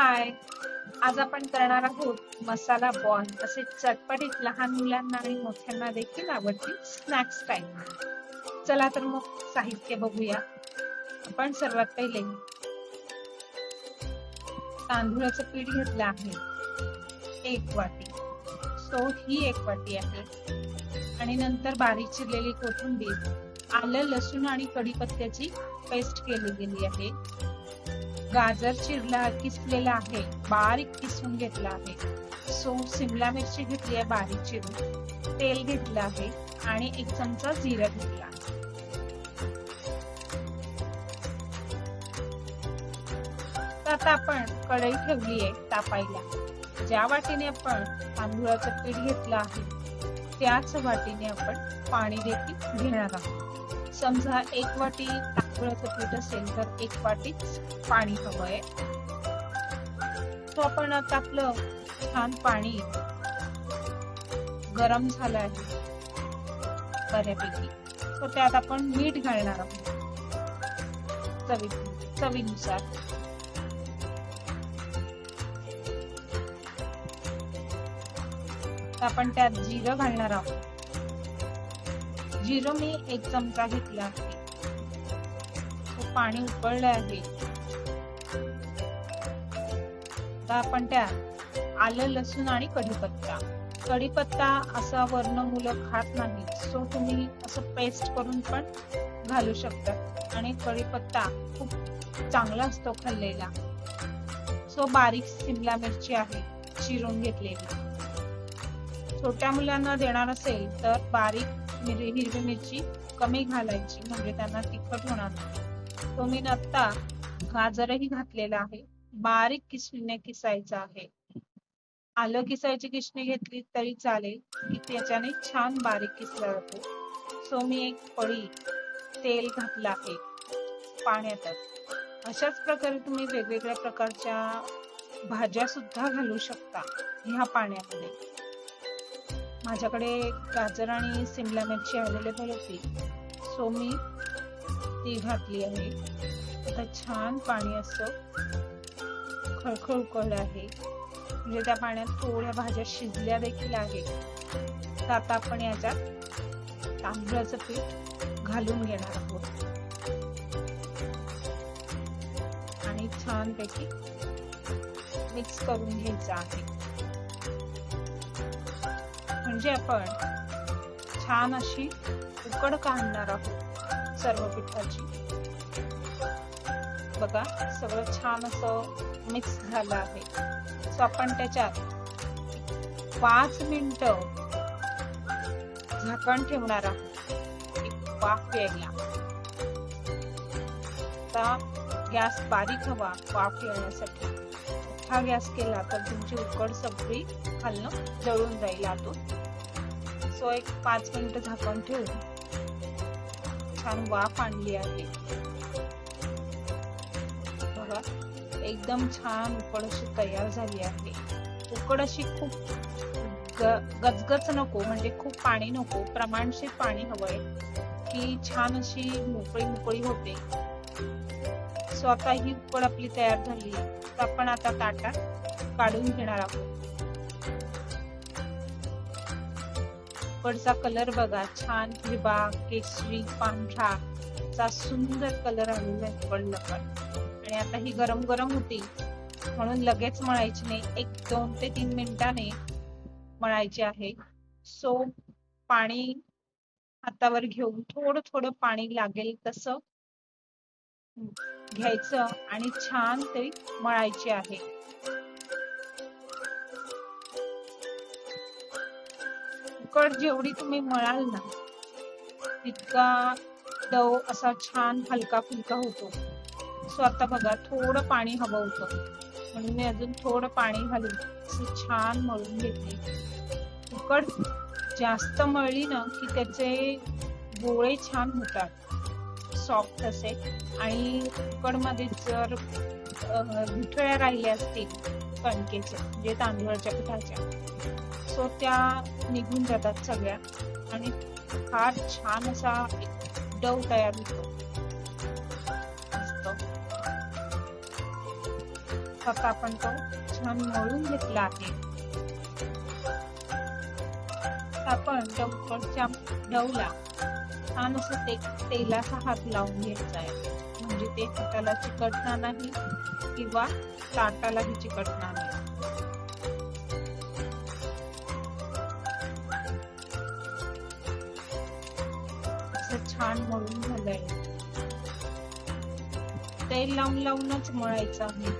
हाय आज आपण करणार आहोत मसाला बॉन. असे चटपटीत लहान मुलांना आणि मोठ्यांना देखील आवडतील स्नॅक्स टाइम चला तर मग साहित्य बघूया. आपण सर्वात पहिले तांदूळाचं पीठ घेतलं आहे. एक वाटी. सो ही एक वाटी आहे. आणि नंतर बारीक चिरलेली कोथिंबीर आलं लसूण आणि कढीपत्त्याची पेस्ट केली गेली आहे. गाजर चिरला किसलेला आहे. बारीक किसून घेतला आहे. सो शिमला मिरची घेतली आहे बारीक चिरून. तेल घेतलं आहे आणि एक चमचा जिरं घेतला तर आता आपण कढई ठेवली आहे तापायला. ज्या वाटीने आपण तांदुळाचं पीठ घेतलं आहे त्याच वाटीने आपण पाणी देखील घेणार आहोत. समजा एक वाटी तांदूळाचं पीठ असेल तर एक वाटीच पाणी हवंय तो आपण आता आपलं छान पाणी गरम झालं आहे बऱ्यापैकी. तर त्यात आपण मीठ घालणार आहोत. चवी चवीनुसार. आपण त्यात जिरं घालणार आहोत. जिरं मी एक चमचा घेतला. आहे पाणी उकळले आहे. आपण त्यात आलं लसूण आणि कढीपत्ता. कढीपत्ता असा वर्ण मुलं खात नाही सो तुम्ही असं पेस्ट करून पण घालू शकता. आणि कढीपत्ता खूप चांगला असतो खाल्लेला. सो बारीक शिमला मिरची आहे चिरून घेतलेली. छोट्या मुलांना देणार असेल तर बारीक हिरवी मिरची कमी घालायची म्हणजे त्यांना तिखट होणार नाही. तो मी आता गाजरही घातलेला आहे. बारीक किसणीने किसायचा आहे. आलं किसायची किसणी घेतली तरी चालेल की त्याच्याने छान बारीक किसला जातो. सो मी एक पळी तेल घातलं आहे पाण्यातच. अशाच प्रकारे तुम्ही वेगवेगळ्या प्रकारच्या भाज्या सुद्धा घालू शकता ह्या पाण्यामध्ये. माझ्याकडे गाजर आणि सिमला मिरची अवेलेबल होती. सो मी ती घातली आहे. आता छान पाणी असं खळखळ उकळलं आहे. म्हणजे त्या पाण्यात थोड्या भाज्या शिजल्या देखील आहेत. तर आता आपण याच्यात तांदळाचं पीठ घालून घेणार आहोत. आणि छानपैकी मिक्स करून घ्यायचं आहे. म्हणजे आपण छान अशी उकड काढणार आहोत. सर्व पिठाची. बघा सगळं छान असं मिक्स झालं आहे. सो आपण त्याच्यात पाच मिनिट झाकण ठेवणार आहोत. एक वाफ यायला. आता गॅस बारीक हवा वाफ येण्यासाठी. हा गॅस केला तर तुमची उकड सगळी खालनं जळून जाईल आतून. सो एक पाच मिनिट झाकण ठेवून छान वाफ आणली आहे. बघा एकदम छान उकड अशी तयार झाली आहे. उकड अशी खूप गजगज नको म्हणजे खूप पाणी नको प्रमाणशीर पाणी हवंय की छान अशी मोकळी मोकळी होते. स्वतः ही उकड आपली तयार झाली. तर आपण आता ताटात काढून घेणार आहोत. उकडचा कलर बघा छान हिरवा केशरी पांढरा. चा सुंदर कलर आलेला आहे पण आणि आता ही गरम गरम होती म्हणून लगेच मळायची नाही. एक दोन ते तीन मिनिटाने मळायची आहे. सो पाणी हातावर घेऊन थोडं थोडं पाणी लागेल तसं घ्यायचं आणि छान ते मळायचे आहे. उकड जेवढी तुम्ही मळाल ना तितका डव असा छान हलका फुलका होतो. सो आता बघा थोडं पाणी हवं होतं. म्हणून मी अजून थोडं पाणी घालून असं छान मळून घेते. उकड जास्त मळली ना की त्याचे गोळे छान होतात. सॉफ्ट असे. आणि उकडमध्ये जर गुठळ्या राहिल्या असतील कणकेच्या म्हणजे तांदूळाच्या पिठाच्या सो त्या निघून जातात सगळ्या. आणि फार छान असा डव तयार होतो. फक्त आपण तो छान मळून घेतला आहे. आपण डवच्या डवला छान असं ते तेलाचा हात लावून घ्यायचा आहे. म्हणजे ते हाताला चिकटणार नाही किंवा ताटालाही चिकटणार नाही. छान मळून झालंय. तेल लावून लावूनच मळायचं आहे.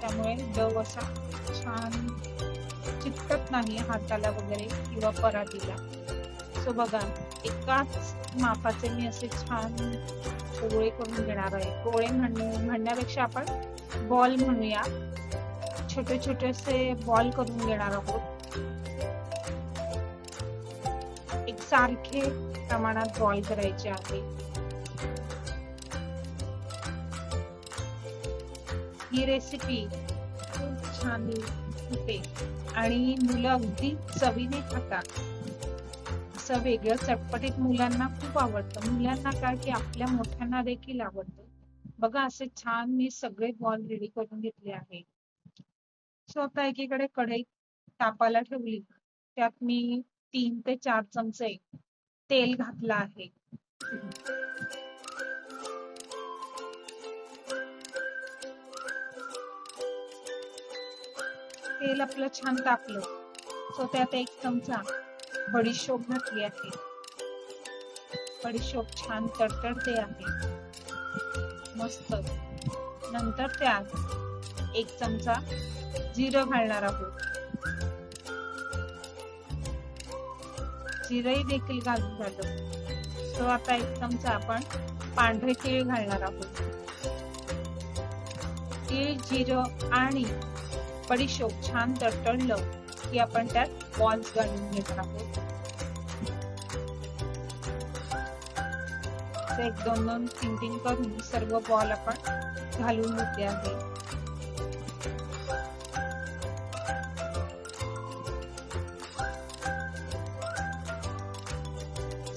त्यामुळे डव असा छान चिकटत नाही हाताला वगैरे किंवा परातीला. सो बघा एकाच मापाचे मी असे छान गोळे करून घेणार आहे. गोळे म्हण म्हणण्यापेक्षा आपण बॉल म्हणूया. छोटे छोटे असे बॉल करून घेणार आहोत. एक सारखे प्रमाणात बॉईल करायचे आहे. ही रेसिपी खूप छान होते आणि मुलं अगदी चवीने खातात. असं वेगळं चटपटीत मुलांना खूप आवडतं. मुलांना काय की आपल्या मोठ्यांना देखील आवडतं. बघा असे छान मी सगळे बॉल रेडी करून घेतले आहे. सो आता एकीकडे कढई तापाला ठेवली. त्यात मी तीन ते चार चमचे तेल घातलं आहे. तेल आपलं छान तापलं. सो त्यात एक चमचा बडीशोप घातली आहे. बडीशोप छान तडतडते आहे. मस्त. नंतर त्यात एक चमचा जिरं घालणार आहोत. जिरंही देखील घालून झालं सो आता एक चमचा आपण पांढरे तीळ घालणार आहोत. तीळ जिरं आणि बडीशोप छान तडतडलं की आपण त्यात बॉल्स घालून घेणार आहोत. एक दोन दोन तीन तीन करून सर्व बॉल आपण घालून घेतले आहे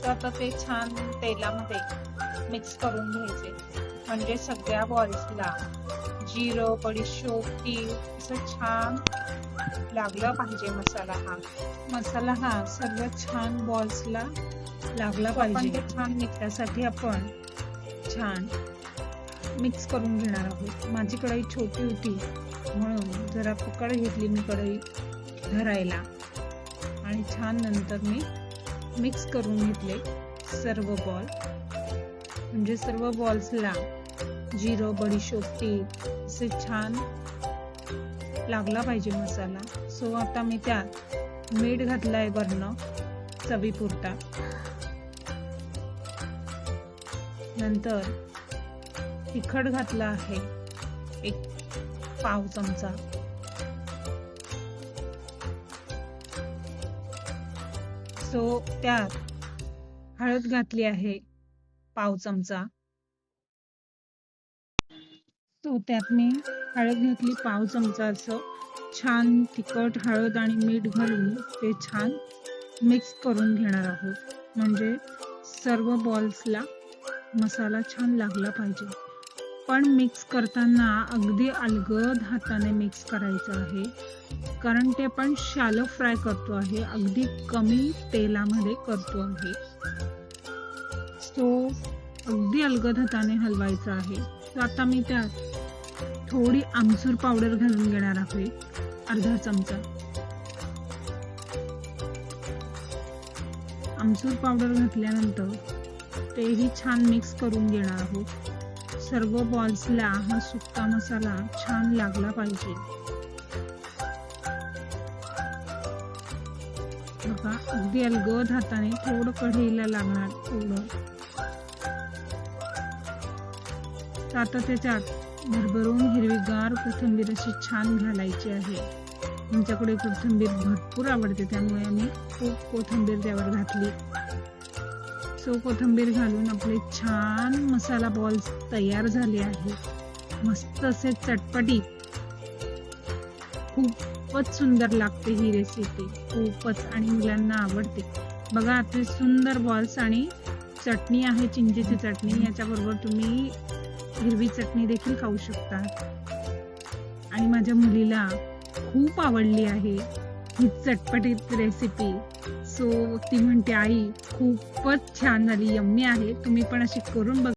आता ते छान तेलामध्ये मिक्स करून घ्यायचे. म्हणजे सगळ्या बॉल्सला जिरं बडीशोप तीळ असं छान लागला पाहिजे मसाला हा. मसाला हा सर्व छान बॉल्सला लागला पाहिजे. ते छान निघण्यासाठी आपण छान मिक्स करून घेणार आहोत. माझी कढई छोटी होती म्हणून जरा पकड घेतली मी कढई धरायला. आणि छान नंतर मी मिक्स करून घेतले सर्व बॉल म्हणजे सर्व बॉल्सला जिरं बडीशोप तीळ असे छान लागला पाहिजे मसाला. सो आता मी त्यात मीठ घातलं आहे वरनं चवीपुरता. नंतर तिखट घातला आहे एक पाव चमचा. सो त्यात हळद घातली आहे पाव चमचा. तो त्यात मी हळद घातली पाव चमचा असं छान तिखट हळद आणि मीठ घालून ते छान मिक्स करून घेणार आहोत. म्हणजे सर्व बॉल्सला मसाला छान लागला पाहिजे. पण मिक्स करताना अगदी अलगद हाताने मिक्स करायचं आहे. कारण ते आपण शालो फ्राय करतो आहे. अगदी कमी तेलामध्ये करतो आहे. सो अगदी अलगद हाताने हलवायचं आहे. तर आता मी त्यात थोडी आमचूर पावडर घालून घेणार आहे. अर्धा चमचा. आमचूर पावडर घातल्यानंतर तेही छान मिक्स करून घेणार आहोत. सर्व बॉल्सला हा सुक्का मसाला छान लागला पाहिजे. बघा अगदी अलगद हाताने थोडं कढईला लागणार थोडं आता त्याच्यात भरभरून हिरवीगार कोथिंबीर अशी छान घालायची आहे. आमच्याकडे कोथिंबीर भरपूर आवडते त्यामुळे आम्ही खूप कोथिंबीर त्यावर घातली. सो कोथिंबीर घालून आपले छान मसाला बॉल्स तयार झाले आहेत मस्त असे चटपटी. खूपच सुंदर लागते ही रेसिपी खूपच आणि मुलांना आवडते. बघा आता सुंदर बॉल्स आणि चटणी आहे चिंचेची चटणी. याच्याबरोबर तुम्ही हिरवी चटणी देखील खाऊ शकता. आणि माझ्या मुलीला खूप आवडली आहे. ही चटपटीत रेसिपी सो ती म्हणते आई खूपच छान झाली यम्मी आहे. तुम्ही पण अशी करून बघा.